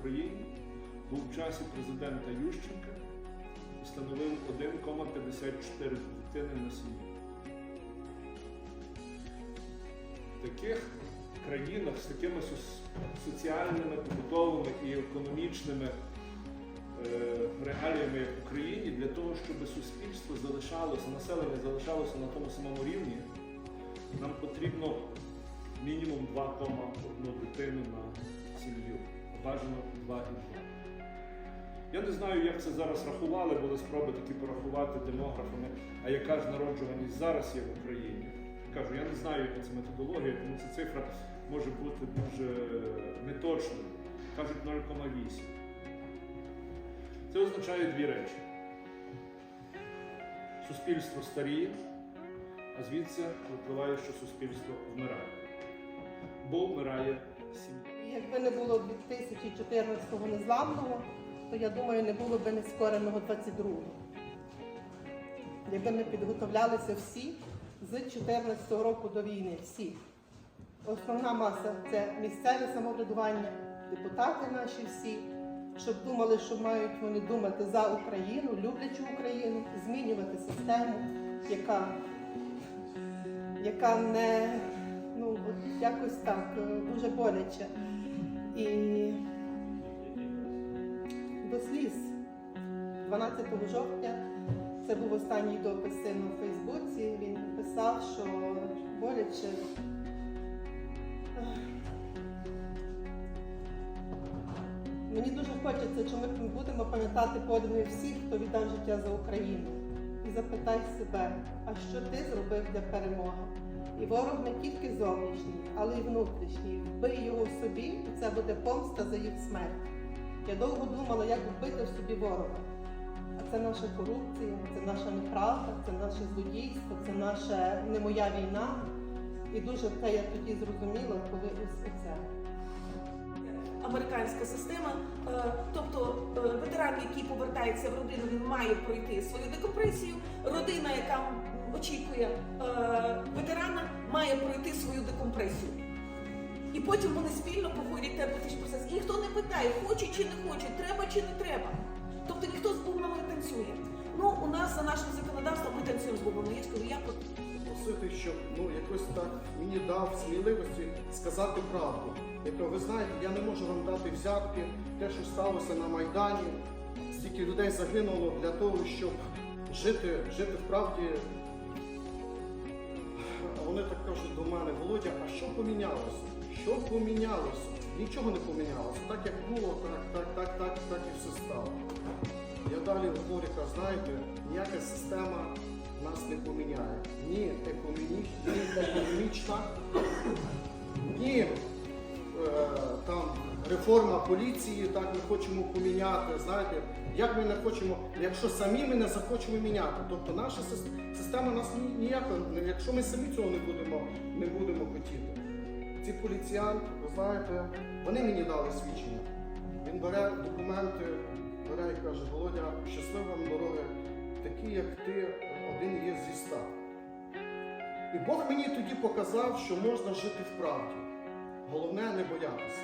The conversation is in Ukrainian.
Україні був в часі президента Ющенка і становив 1,54 дитини на сім'ю. В таких країнах з такими соціальними, побутовими і економічними е, реаліями, в Україні, для того, щоб суспільство залишалося, населення залишалося на тому самому рівні, нам потрібно мінімум 2,1 дитину на. Бажано 2,2. Я не знаю, як це зараз рахували, були спроби такі порахувати демографами, а яка ж народжуваність зараз є в Україні. Кажу, я не знаю, яка це методологія, тому ця цифра може бути дуже неточною. Кажуть 0,8. Це означає дві речі. Суспільство старіє, а звідси випливає, що суспільство вмирає. Бо вмирає сім'я. Якби не було 2014-го незламного, то я думаю, не було би нескореного 22-го. Якби ми підготовлялися всі з 14-го року до війни, всі. Основна маса це місцеве самоврядування, депутати наші всі, щоб думали, що мають вони думати за Україну, люблячи Україну, змінювати систему, яка, яка не ну якось так е, дуже боляче. І до сліз 12 жовтня це був останній допис сина у Фейсбуці. Він писав, що боляче. Мені дуже хочеться, що ми будемо пам'ятати подвиги всіх, хто віддав життя за Україну. І запитай себе, а що ти зробив для перемоги? І ворог не тільки зовнішній, але й внутрішній. Вбий його в собі, і це буде помста за їх смерть. Я довго думала, як вбити в собі ворога. А це наша корупція, це наша неправда, це наше злодійство, це наша не моя війна. І дуже те я тоді зрозуміла, коли ось це. американська система. Е, Тобто е, ветеран, який повертається в родину, він має пройти свою декомпресію. Родина, яка очікує е, ветерана, має пройти свою декомпресію. І потім вони спільно проходять терапевтичний процес. І ніхто не питає, хоче чи не хоче, треба чи не треба. Тобто ніхто з бубнами не танцює. Ну, у нас за нашим законодавством ми танцюємо з бубнами. Я скажу, я проти. просити, щоб ну якось так мені дав сміливості сказати правду. Я ви знаєте, я не можу вам дати взятки, те, що сталося на Майдані, стільки людей загинуло для того, щоб жити, жити в правді. До мене, Володя, а що помінялося? Що помінялося? Нічого не помінялося. Так як було, так, так, так, так, так і все стало. Я далі говорю, знаєте, ніяка система нас не поміняє. Ні економічна, ні економічна, ні реформа поліції, так ми хочемо поміняти. Знаєте, як ми не хочемо, якщо самі ми не захочемо міняти. Тобто наша система нас ні- ніяко, якщо ми самі цього не будемо, не будемо хотіти. Ці поліціянти, ви знаєте, вони мені дали свідчення. Він бере документи, бере і каже, Володя, щаслива дороги, такі, як ти, один є зі ста. І Бог мені тоді показав, що можна жити в правді. Головне не боятися.